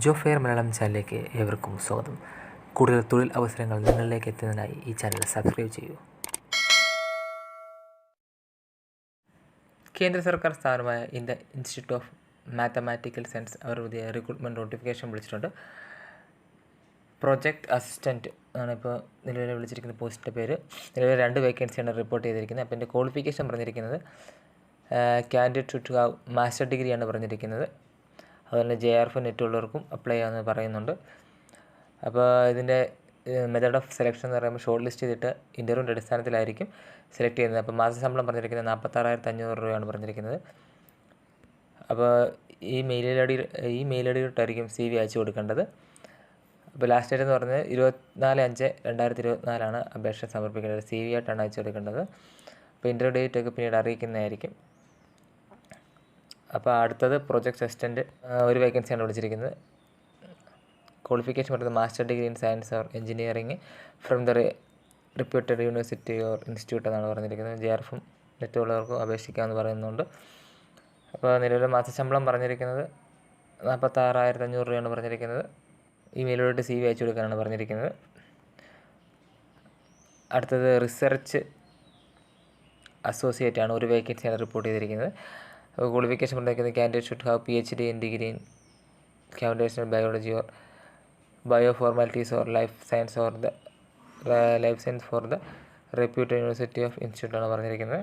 ജോ fair Malayalam ചാനലിലേക്ക് ഏവർക്കും സ്വാഗതം. കൂടുതൽ തൊഴിൽ അവസരങ്ങൾ നിങ്ങളിലേക്ക് എത്തുന്നതിനായി ഈ ചാനൽ സബ്സ്ക്രൈബ് ചെയ്യൂ. കേന്ദ്ര സർക്കാർ സ്ഥാപനമായ India institute of mathematical science അവർ പുതിയ റിക്രൂട്ട്മെന്റ് നോട്ടിഫിക്കേഷൻ വിളിച്ചിട്ടുണ്ട്. പ്രൊജക്ട് അസിസ്റ്റന്റ് ആണ് ഇപ്പോൾ നിലവിൽ വിളിച്ചിരിക്കുന്ന പോസ്റ്റിന്റെ പേര്. നിലവിൽ രണ്ട് വേക്കൻസിയാണ് റിപ്പോർട്ട് ചെയ്തിരിക്കുന്നത്. അപ്പോൾ എന്റെ ക്വാളിഫിക്കേഷൻ പറഞ്ഞിരിക്കുന്നത് കാൻഡിഡേറ്റ് ടു മാസ്റ്റർ ഡിഗ്രിയാണ് പറഞ്ഞിരിക്കുന്നത്. അതുപോലെ ജെ ആർ എഫ് നെറ്റ് ഉള്ളവർക്കും അപ്ലൈ ചെയ്യാമെന്ന് പറയുന്നുണ്ട്. അപ്പോൾ ഇതിന്റെ മെത്തേഡ് ഓഫ് സെലക്ഷൻ എന്ന് പറയുമ്പോൾ ഷോർട്ട് ലിസ്റ്റ് ചെയ്തിട്ട് ഇന്റർവ്യൂവിന്റെ അടിസ്ഥാനത്തിലായിരിക്കും സെലക്ട് ചെയ്യുന്നത്. അപ്പോൾ മാസ ശമ്പളം പറഞ്ഞിരിക്കുന്നത് നാൽപ്പത്താറായിരത്തി അഞ്ഞൂറ് രൂപയാണ് പറഞ്ഞിരിക്കുന്നത്. അപ്പോൾ email I D email I ഡിയിലോട്ടായിരിക്കും C V അയച്ചു കൊടുക്കേണ്ടത്. അപ്പോൾ ലാസ്റ്റ് ഡേറ്റ് എന്ന് പറഞ്ഞത് ഇരുപത്തിനാല് അഞ്ച് രണ്ടായിരത്തി ഇരുപത്തിനാലാണ് അപേക്ഷ സമർപ്പിക്കേണ്ടത്. സി വി ആയിട്ടാണ് അയച്ചു കൊടുക്കേണ്ടത്. അപ്പോൾ ഇന്റർവ്യൂ ഡേറ്റ് ഒക്കെ പിന്നീട് അറിയിക്കുന്നതായിരിക്കും. അപ്പോൾ അടുത്തത് പ്രൊജക്ട് അസിസ്റ്റന്റ് ഒരു വേക്കൻസിയാണ് വിളിച്ചിരിക്കുന്നത്. ക്വാളിഫിക്കേഷൻ പറയുന്നത് master degree in science or engineering from the reputed university or institute എന്നാണ് പറഞ്ഞിരിക്കുന്നത്. ജെ ആർഫും നെറ്റുള്ളവർക്കും അപേക്ഷിക്കാമെന്ന് പറയുന്നുണ്ട്. അപ്പോൾ നിലവിലെ മാസശമ്പളം പറഞ്ഞിരിക്കുന്നത് നാൽപ്പത്താറായിരത്തി അഞ്ഞൂറ് രൂപയാണ് പറഞ്ഞിരിക്കുന്നത്. ഇമെയിലോട്ട് സി വി അയച്ചു കൊടുക്കാനാണ് പറഞ്ഞിരിക്കുന്നത്. അടുത്തത് റിസർച്ച് ആണ് ഒരു വേക്കൻസിയാണ് റിപ്പോർട്ട് ചെയ്തിരിക്കുന്നത്. ക്വാളിഫിക്കേഷൻ പറഞ്ഞിരിക്കുന്നത് candidate should have P H D in degree in computational biology or bio formalities or life science or the life science for the reputed university of institute ആണ് പറഞ്ഞിരിക്കുന്നത്.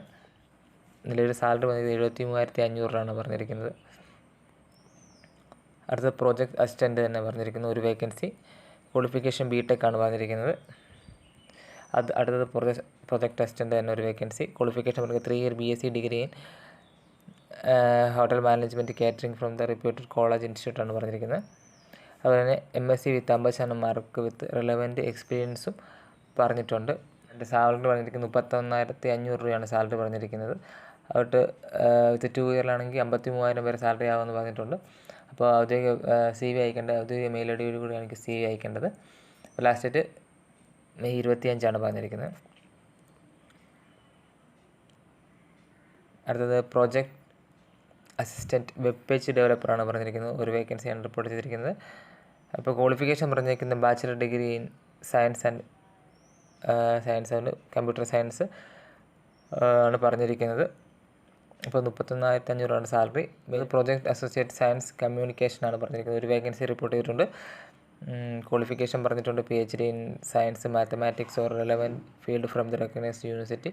നിലവിൽ സാലറി വന്നത് എഴുപത്തി മൂവായിരത്തി അഞ്ഞൂറ് രൂപയാണ് പറഞ്ഞിരിക്കുന്നത്. അടുത്ത പ്രോജക്റ്റ് അസിസ്റ്റന്റ് തന്നെ പറഞ്ഞിരിക്കുന്നു. ഒരു വേക്കൻസി ക്വാളിഫിക്കേഷൻ ബി ടെക് ആണ് പറഞ്ഞിരിക്കുന്നത്. അത് അടുത്തത് പ്രൊജക്ട് പ്രൊജക്ട് അസിസ്റ്റന്റ് തന്നെ ഒരു വേക്കൻസി ക്വാളിഫിക്കേഷൻ പറഞ്ഞത് three year B S C degree in hotel management catering from the reputed college institute ആണ് പറഞ്ഞിരിക്കുന്നത്. അതുപോലെ തന്നെ എം എസ് സി വിത്ത് അമ്പത് ശതമാനം മാർക്ക് വിത്ത് റിലവന്റ് എക്സ്പീരിയൻസും പറഞ്ഞിട്ടുണ്ട്. എന്റെ സാലറി പറഞ്ഞിരിക്കുന്നത് മുപ്പത്തൊന്നായിരത്തി അഞ്ഞൂറ് രൂപയാണ് സാലറി പറഞ്ഞിരിക്കുന്നത്. അതുകൊണ്ട് വിത്ത് ടു ഇയറിലാണെങ്കിൽ അമ്പത്തി മൂവായിരം വരെ സാലറി ആകുമെന്ന് പറഞ്ഞിട്ടുണ്ട്. അപ്പോൾ ഔദ്യോഗിക സി വി അയക്കേണ്ടത് ഔദ്യോഗിക മെയിൽ ഐ ഡിയോട് കൂടിയാണ് എനിക്ക് സി വി അയക്കേണ്ടത്. അപ്പോൾ ലാസ്റ്റ് ഡേറ്റ് മെയ് ഇരുപത്തിയഞ്ചാണ് പറഞ്ഞിരിക്കുന്നത്. അടുത്തത് പ്രോജക്റ്റ് അസിസ്റ്റന്റ് വെബ് പേജ് ഡെവലപ്പറാണ് പറഞ്ഞിരിക്കുന്നത്. ഒരു വേക്കൻസിയാണ് റിപ്പോർട്ട് ചെയ്തിരിക്കുന്നത്. അപ്പോൾ ക്വാളിഫിക്കേഷൻ പറഞ്ഞിരിക്കുന്നത് bachelor degree in science and science and computer science ആണ് പറഞ്ഞിരിക്കുന്നത്. അപ്പോൾ മുപ്പത്തൊന്നായിരത്തി അഞ്ഞൂറാണ് സാലറി ഇത് പ്രോജക്റ്റ് അസോസിയേറ്റ് സയൻസ് കമ്മ്യൂണിക്കേഷൻ ആണ് പറഞ്ഞിരിക്കുന്നത്. ഒരു വേക്കൻസി റിപ്പോർട്ട് ചെയ്തിട്ടുണ്ട്. ക്വാളിഫിക്കേഷൻ പറഞ്ഞിട്ടുണ്ട്. P H D in science mathematics or relevant field from the recognised university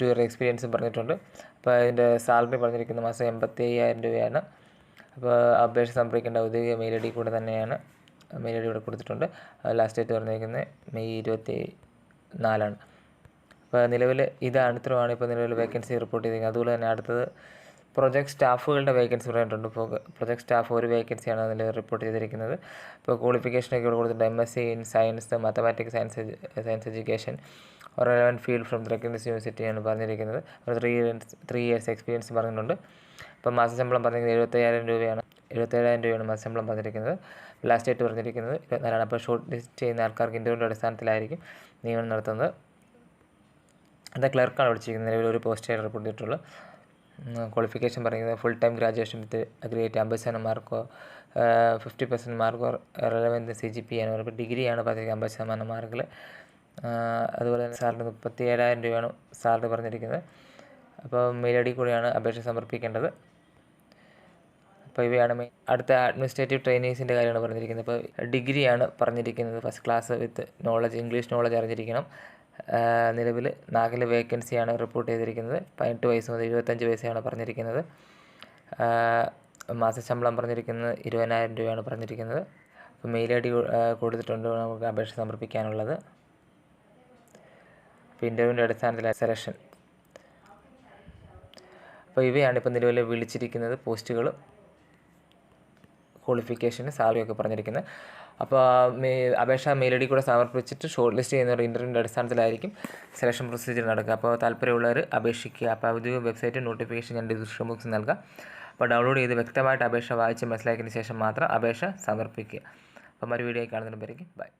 two year എക്സ്പീരിയൻസും പറഞ്ഞിട്ടുണ്ട്. അപ്പോൾ അതിന്റെ സാലറി പറഞ്ഞിരിക്കുന്ന മാസം എൺപത്തി അയ്യായിരം രൂപയാണ്. അപ്പോൾ അപേക്ഷ സമർപ്പിക്കേണ്ട ഔദ്യോഗിക മെയിൽ ഐ ഡി കൂടെ തന്നെയാണ്. മെയിൽ ഐ ഡി ഇവിടെ കൊടുത്തിട്ടുണ്ട് ലാസ്റ്റ് ഡേറ്റ് പറഞ്ഞിരിക്കുന്നത് മെയ് ഇരുപത്തി നാലാണ് അപ്പോൾ നിലവിൽ ഇതാണ് ഇത്രയാണ് ഇപ്പോൾ നിലവിൽ വേക്കൻസി റിപ്പോർട്ട് ചെയ്തിരിക്കുന്നത്. അതുപോലെ തന്നെ അടുത്തത് പ്രൊജക്ട് സ്റ്റാഫുകളുടെ വേക്കൻസി പറഞ്ഞിട്ടുണ്ട് ഇപ്പോൾ പ്രൊജക്ട് സ്റ്റാഫ് ഒരു വേക്കൻസിയാണ് അതിൽ റിപ്പോർട്ട് ചെയ്തിരിക്കുന്നത്. ഇപ്പോൾ ക്വാളിഫിക്കേഷനൊക്കെ ഇവിടെ കൊടുത്തിട്ടുണ്ട്. M S C in science mathematics science science education or relevant field from recognise യൂണിവേഴ്സിറ്റിയാണ് പറഞ്ഞിരിക്കുന്നത്. ഒരു three years three years experience പറഞ്ഞിട്ടുണ്ട്. അപ്പോൾ മാസശമ്പളം പറഞ്ഞിരിക്കുന്നത് എഴുപത്തയ്യായിരം രൂപയാണ്. എഴുപത്തേഴായിരം രൂപയാണ് മാസ ശമ്പളം പറഞ്ഞിരിക്കുന്നത്. ലാസ്റ്റ് ഡേറ്റ് പറഞ്ഞിരിക്കുന്നത് ഇരുപത്തിനാലാണ്. അപ്പോൾ ഷോർട്ട് ലിസ്റ്റ് ചെയ്യുന്ന ആൾക്കാർക്ക് ഇന്റർവ്യൂവിന്റെ അടിസ്ഥാനത്തിലായിരിക്കും നിയമനം നടത്തുന്നത്. അത് ക്ലർക്കാണ് വിളിച്ചിരിക്കുന്നത്. നിലവിൽ ഒരു പോസ്റ്റായിട്ട് റിപ്പോർട്ട് ചെയ്തിട്ടുള്ളൂ ക്വാളിഫിക്കേഷൻ പറയുന്നത് full time graduation with aggregate അമ്പത് ശതമാനം മാർക്കോ ഫിഫ്റ്റി പെർസെന്റ് മാർക്കോ റെലവന്റ് സി ജി പി ആണ് ഡിഗ്രിയാണ് പറഞ്ഞിരിക്കുന്നത് അമ്പത് ശതമാനം മാർക്കിൽ അതുപോലെ തന്നെ സാലറി മുപ്പത്തി ഏഴായിരം രൂപയാണ് സാലറി പറഞ്ഞിരിക്കുന്നത്. അപ്പോൾ മെയിൽ ഐ ഡി കൂടിയാണ് അപേക്ഷ സമർപ്പിക്കേണ്ടത്. അപ്പോൾ ഇവയാണ് മെയിൻ അടുത്ത അഡ്മിനിസ്ട്രേറ്റീവ് ട്രെയിനീസിന്റെ കാര്യമാണ് പറഞ്ഞിരിക്കുന്നത്. ഇപ്പോൾ ഡിഗ്രിയാണ് പറഞ്ഞിരിക്കുന്നത്. First class with knowledge English knowledge അറിഞ്ഞിരിക്കണം. നിലവിൽ നാല് വേക്കൻസിയാണ് റിപ്പോർട്ട് ചെയ്തിരിക്കുന്നത്. പതിനെട്ട് വയസ്സ് മുതൽ ഇരുപത്തഞ്ച് വയസ്സാണ് പറഞ്ഞിരിക്കുന്നത്. മാസശമ്പളം പറഞ്ഞിരിക്കുന്നത് ഇരുപതിനായിരം രൂപയാണ് പറഞ്ഞിരിക്കുന്നത്. അപ്പോൾ മെയിൽ ഐ ഡി കൊടുത്തിട്ടുണ്ട്. നമുക്ക് അപേക്ഷ സമർപ്പിക്കാനുള്ളത്. അപ്പോൾ ഇന്റർവ്യൂവിന്റെ അടിസ്ഥാനത്തിൽ സെലക്ഷൻ അപ്പോൾ ഇവയാണ് ഇപ്പോൾ നിലവിൽ വിളിച്ചിരിക്കുന്നത്. പോസ്റ്റുകൾ ക്വാളിഫിക്കേഷന് സാലറിയൊക്കെ പറഞ്ഞിരിക്കുന്നത് അപ്പോൾ മേ അപേക്ഷ മെയിൽ ഐ ഡി കൂടെ സമർപ്പിച്ചിട്ട് ഷോർട്ട് ലിസ്റ്റ് ചെയ്യുന്ന ഒരു ഇന്റർവ്യൂവിന്റെ അടിസ്ഥാനത്തിലായിരിക്കും സെലക്ഷൻ പ്രൊസീജിയർ നടക്കുക. അപ്പോൾ താല്പര്യമുള്ളവർ അപേക്ഷിക്കുക. അപ്പോൾ ഔദ്യോഗിക വെബ്സൈറ്റ് നോട്ടിഫിക്കേഷൻ ഞാൻ ഡിസ്ക്രിപ്ഷൻ ബോക്സിൽ നൽകാം അപ്പോൾ ഡൗൺലോഡ് ചെയ്ത് വ്യക്തമായിട്ട് അപേക്ഷ വായിച്ച് മനസ്സിലാക്കിയതിന് ശേഷം മാത്രം അപേക്ഷ സമർപ്പിക്കുക. അപ്പം ഒരു വീഡിയോ കാണുന്നതിന് ബൈ